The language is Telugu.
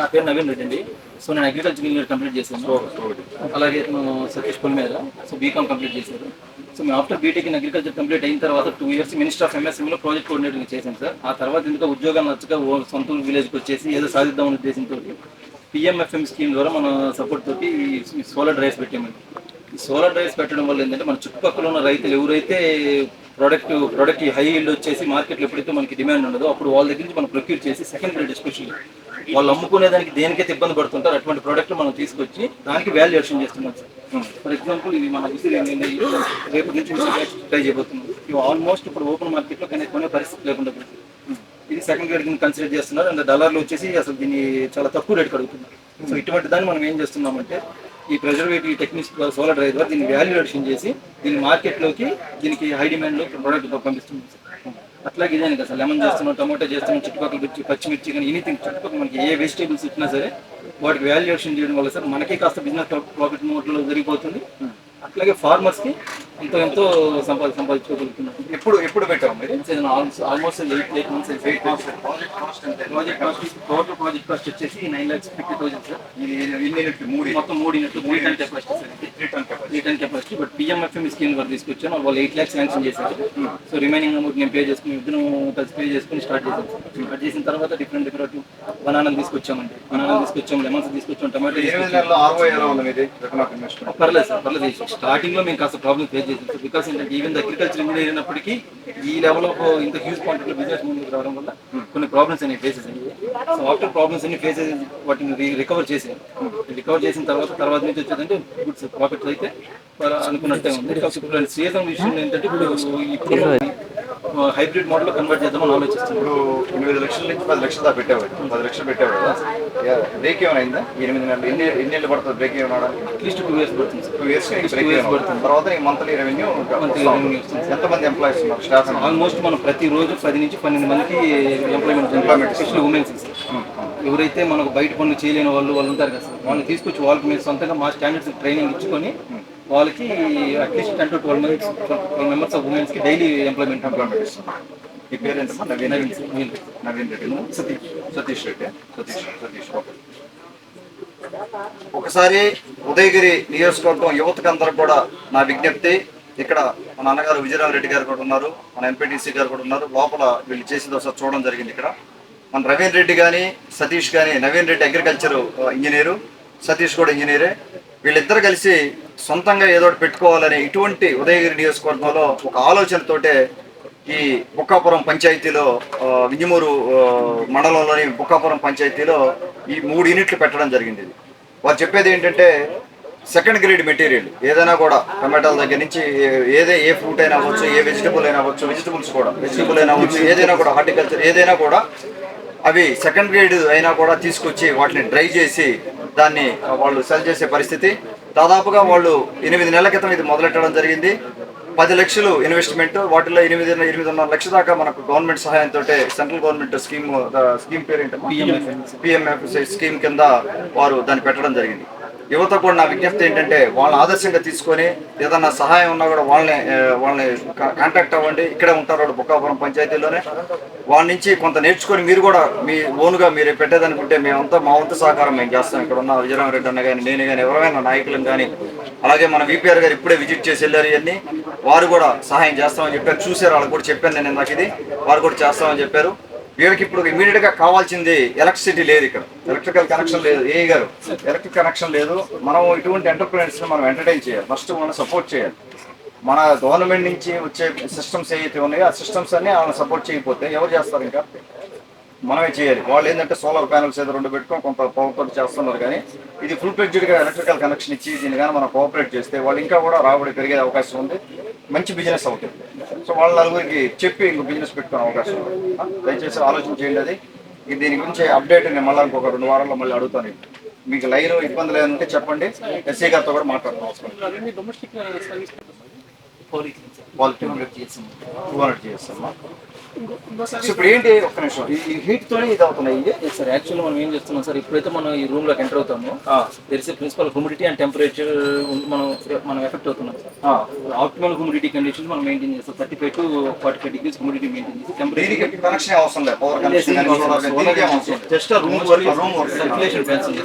నా పేరు నవీన్ రెడ్డి అండి. సో నేను అగ్రికల్చర్ ఇంజనీర్ కంప్లీట్ చేశాను. అలాగే నేను సతీష్ పొల్ మీద సో బీకామ్ కంప్లీట్ చేశారు. సో మేము after BTech in agriculture complete అయిన తర్వాత టూ ఇయర్స్ మినిస్టర్ ఆఫ్ ఎంఎస్ఎంలో ప్రాజెక్ట్ కోఆర్డినేటర్ చేశాను సార్. ఆ తర్వాత ఎందుకో ఉద్యోగం నచ్చక ఓ సొంత విలేజ్కి వచ్చేసి ఏదో సాధిద్దామనే ఉద్దేశంతో పిఎంఎఫ్ఎం స్కీమ్ ద్వారా మన సపోర్ట్ తోటి సోలార్ డ్రైవ్స్ పెట్టామండి. ఈ సోలార్ డ్రైవ్స్ పెట్టడం వల్ల ఏంటంటే మన చుట్టుపక్కల ఉన్న రైతులు ఎవరైతే ప్రోడక్ట్ ప్రోడక్ట్ హై హీల్డ్ వచ్చేసి మార్కెట్లో ఎప్పుడైతే మనకి డిమాండ్ ఉండదో అప్పుడు వాళ్ళ దగ్గర నుంచి మనం ప్రొక్యూర్ చేసి సెకండ్ గ్రేడ్ ఎస్పెషల్లీ వాళ్ళు అమ్ముకునే దానికి దేనికైతే ఇబ్బంది పడుతుంటారు అటువంటి ప్రోడక్ట్ మనం తీసుకొచ్చి దానికి వాల్యుయేషన్ చేస్తున్నాం సార్. ఫర్ ఎగ్జాంపుల్ ఇవి మన విసిరి రేపు నుంచి ట్రై చేయబోతున్నాం ఇవి ఆల్మోస్ట్ ఇప్పుడు ఓపెన్ మార్కెట్లో కనీసం కొనే పరిస్థితి లేకుండా ఇది సెకండ్ గ్రేడ్ కింద కన్సిడర్ చేస్తున్నారు. అండ్ డాలర్లు వచ్చేసి అసలు దీన్ని చాలా తక్కువ రేట్ కడుగుతున్నారు సో ఇటువంటి దాన్ని మనం ఏం చేస్తున్నామంటే ఈ ప్రెజర్వేటివ్ టెక్నిక్స్ సోలార్ డ్రైవ్ ద్వారా దీన్ని వాల్యుయేషన్ చేసి దీన్ని మార్కెట్లోకి దీనికి హై డిమాండ్లో ప్రోడక్ట్ పంపిస్తున్నాం సార్. అట్లాగే ఇదే కదా లెమన్ చేస్తున్నాం టమాటో చేస్తున్నాం చుట్టుపక్కల మిర్చి పచ్చిమిర్చి కానీ ఎనీథింగ్ చుట్టుపక్కల మనకి ఏ వెజిటేబుల్స్ ఇచ్చినా సరే వాటికి వాల్యుయేషన్ చేయడం వల్ల సార్ మనకి కాస్త బిజినెస్ ప్రాఫిట్ మోడ్లో జరిగిపోతుంది. అట్లాగే ఫార్మర్స్కి ఎంతో ఎంతో సంపాది సంపాదించుకోగలుగుతున్నాం. ఎప్పుడు ఎప్పుడు పెట్టాము మీరు? Almost eight eight months eight months project cost total project cost వచ్చేసి nine lakhs fifty thousand sir ఇది మూడు. మొత్తం మూడు యూనిట్లు. త్రీ టన్ కెపాసిటీ సార్ ఇది three ton capacity three ton capacity but PMFM scheme ద్వారా తీసుకొచ్చాను వాళ్ళు ఎయిట్ ల్యాక్స్ శాంక్షన్ చేశారు. సో రిమైనింగ్ అమౌంట్ నేను పే చేసుకుని ఇద్దరు కలిసి పే చేసుకుని స్టార్ట్ చేశాను స్టార్ట్ చేసిన తర్వాత డిఫరెంట్ డిఫరెంట్ బనానాలు తీసుకొచ్చామండి. బనానాలు తీసుకొచ్చాం లెమన్స్ తీసుకొచ్చాం టమాటో పర్లేదు సార్ పర్లేదు. స్టార్టింగ్లో మేము కాస్త ప్రాబ్లమ్ ఫేస్ చేసాం బికాస్ ఏంటంటే ఈవెన్ అగ్రికల్చర్ ఇంజనీర్ అయినప్పటికీ ఈ లెవెల్ ఆఫ్ uh, ఇంత హ్యూజ్ క్వాంటిటీ బిజినెస్ ముందుకు రావడం వల్ల కొన్ని ప్రాబ్లమ్స్ అనేవి ఫేసెస్ అయ్యాయి సో ఆఫ్టర్ ప్రాబ్లమ్స్ అన్ని ఫేసెస్ వాటిని రికవర్ చేసాను రికవర్ చేసిన తర్వాత తర్వాత నుంచి వచ్చేదంటే గుడ్ ప్రాఫిట్స్ అయితే అనుకున్నట్టే ఉంది. సీజన్ విషయం ఏంటంటే ఇప్పుడు ఇప్పుడు హైబ్రిడ్ మోడల్ కన్వర్ట్ చేద్దామని ఆలోచిస్తున్నాం. ఇప్పుడు ఎనిమిది లక్షల నుంచి పది లక్షల దాకా పెట్టావు పది లక్షలు పెట్టావు కదా బ్రేక్ ఏమైనా అయిందా? ఎనిమిది నెలలు. ఎన్ని ఎన్ని నెలలు పడుతుంది బ్రేక్ ఏమైనా అట్లీస్ట్ టూ ఇయర్స్ పడుతుంది టూ ఇయర్స్ బ్రేక్ పడుతుంది. తర్వాత ఈ మంత్లీ రెవెన్యూ. ఎంతమంది ఎంప్లాయీస్ ఉన్నారు? స్టాఫ్ ఆల్మోస్ట్ మనం ప్రతిరోజు పది నుంచి పన్నెండు మందికి ఎంప్లాయ్మెంట్ ఎంప్లాయ్మెంట్ ఎస్పెషల్లీ ఉమెన్స్ ఎవరైతే మనకు బయట పనులు చేయలేని వాళ్ళు వాళ్ళు ఉంటారు కదా సార్ వాళ్ళని తీసుకొచ్చి వాళ్ళకి మేము సొంతంగా మా స్టాండర్డ్స్ ట్రైనింగ్ ఇచ్చుకొని వాళ్ళకి at least ten to twelve members twelve members of ఉమెన్స్కి daily employment employment ఇస్తున్నాం ఈ పేరు ఏంటమ్మా నవీన్ రెడ్డి నవీన్ రెడ్డి సతీష్ సతీష్ రెడ్డి సతీష్ సతీష్ ఒకసారి ఉదయగిరి నియోజకవర్గం యువతకందరూ కూడా నా విజ్ఞప్తి. ఇక్కడ మన అన్నగారు విజయరామరెడ్డి గారు కూడా ఉన్నారు మన ఎంపీటీసీ గారు కూడా ఉన్నారు. లోపల వీళ్ళు చేసింది ఒకసారి చూడడం జరిగింది ఇక్కడ. మన రవీన్ రెడ్డి కానీ సతీష్ కానీ నవీన్ రెడ్డి అగ్రికల్చర్ ఇంజనీరు సతీష్ కూడా ఇంజనీరే. వీళ్ళిద్దరు కలిసి సొంతంగా ఏదో ఒకటి పెట్టుకోవాలని ఇటువంటి ఉదయగిరి నియోజకవర్గంలో ఒక ఆలోచనతోటే ఈ బుక్కాపురం పంచాయతీలో ఆ, వింజమూరు మండలంలోని బుక్కాపురం పంచాయతీలో ఈ మూడు యూనిట్లు పెట్టడం జరిగింది. వారు చెప్పేది ఏంటంటే సెకండ్ గ్రేడ్ మెటీరియల్ ఏదైనా కూడా టమాటాల దగ్గర నుంచి ఏ- ఏదే ఏ ఫ్రూట్ అయినా అవ్వచ్చు ఏ వెజిటబుల్ అయినా అవ్వచ్చు వెజిటబుల్స్ కూడా వెజిటబుల్ అయినా అవ్వచ్చు ఏదైనా కూడా హార్టికల్చర్ ఏదైనా కూడా అవి సెకండ్ గ్రేడ్ అయినా కూడా తీసుకొచ్చి వాటిని డ్రై చేసి దాన్ని వాళ్ళు సెల్ చేసే పరిస్థితి. దాదాపుగా వాళ్ళు ఎనిమిది నెలల క్రితం ఇది మొదలెట్టడం జరిగింది. పది లక్షలు ఇన్వెస్ట్మెంట్ వాటిలో ఎనిమిది ఎనిమిదిన్నర లక్షల దాకా మనకు గవర్నమెంట్ సహాయంతో సెంట్రల్ గవర్నమెంట్ స్కీమ్ స్కీమ్ పేరు ఏంటంటే పిఎంఎఫ్ స్కీమ్ కింద వారు దాన్ని పెట్టడం జరిగింది. యువత కూడా నా విజ్ఞప్తి ఏంటంటే వాళ్ళని ఆదర్శంగా తీసుకొని ఏదన్నా సహాయం ఉన్నా కూడా వాళ్ళని వాళ్ళని కాంటాక్ట్ అవ్వండి. ఇక్కడే ఉంటారు వాళ్ళు బుక్కాపురం పంచాయతీలోనే. వాళ్ళ నుంచి కొంత నేర్చుకొని మీరు కూడా మీ ఓన్గా మీరు పెట్టేదనుకుంటే మేమంతా మా వంతు సహకారం మేము చేస్తాం. ఇక్కడ ఉన్న విజయరామరెడ్డి అన్న కానీ నేను కానీ ఎవరైనా నాయకులను కానీ అలాగే మన విపిఆర్ గారు ఇప్పుడే విజిట్ చేసి వెళ్ళారు ఇవన్నీ. వారు కూడా సహాయం చేస్తామని చెప్పారు. చూశారు వాళ్ళకి కూడా చెప్పాను నేను ఇందాక ఇది. వారు కూడా చేస్తామని చెప్పారు. వీళ్ళకి ఇప్పుడు ఇమీడియట్గా కావాల్సింది ఎలక్ట్రిసిటీ లేదు ఇక్కడ. ఎలక్ట్రికల్ కనెక్షన్ లేదు. ఏ గారు ఎలక్ట్రిక్ కనెక్షన్ లేదు. మనం ఇటువంటి ఎంటర్ప్రినర్స్ మనం ఎంటర్టైన్ చేయాలి. ఫస్ట్ మనం సపోర్ట్ చేయాలి. మన గవర్నమెంట్ నుంచి వచ్చే సిస్టమ్స్ ఏవైతే ఉన్నాయో ఆ సిస్టమ్స్ అన్ని వాళ్ళని సపోర్ట్ చేయకపోతే ఎవరు చేస్తారు ఇంకా? మనమే చేయాలి. వాళ్ళు ఏంటంటే సోలార్ ప్యానల్స్ ఏదో రెండు పెట్టుకొని కొంత పవర్తో చేస్తున్నారు కానీ ఇది ఫుల్గా ఎలక్ట్రికల్ కనెక్షన్ ఇచ్చి దీన్ని కానీ మనం కోఆపరేట్ చేస్తే వాళ్ళు ఇంకా కూడా రాబడి పెరిగే అవకాశం ఉంది. మంచి బిజినెస్ అవుతుంది. సో వాళ్ళ నలుగురికి చెప్పి ఇంకో బిజినెస్ పెట్టుకునే అవకాశం ఉంది. దయచేసి ఆలోచన చేయండి అది. ఇది దీని గురించి అప్డేట్ నేను మళ్ళీ ఇంకొక రెండు వారాల్లో మళ్ళీ అడుగుతాను మీకు లైన్ ఇబ్బంది లేదంటే చెప్పండి. ఎస్సీ గారితో కూడా మాట్లాడతాం అవసరం క్వాలిటీ టూ హండ్రెడ్ చేస్తాం ఇప్పుడు ఏంటి ఒక్క నిమిషం. ఈ- హీట్ తోనే ఇది అవుతున్నాయి సార్ యాక్చువల్లీ మనం ఏం చేస్తున్నాం సార్ ఇప్పుడైతే మనం ఈ రూమ్లోకి ఎంటర్ అవుతామో. ఆ, తెలిసే ప్రిన్సిపల్ హ్యూమిడిటీ అండ్ టెంపరేచర్ మనం మనం ఎఫెక్ట్ అవుతున్నాం సార్. ఆ. ఆప్టిమల్ హ్యూమిడిటీ కండిషన్ మనం మెయింటైన్ చేస్తాం. Thirty five to forty five degrees humidity maintain చేసి temperature. Just room work room work circulation fans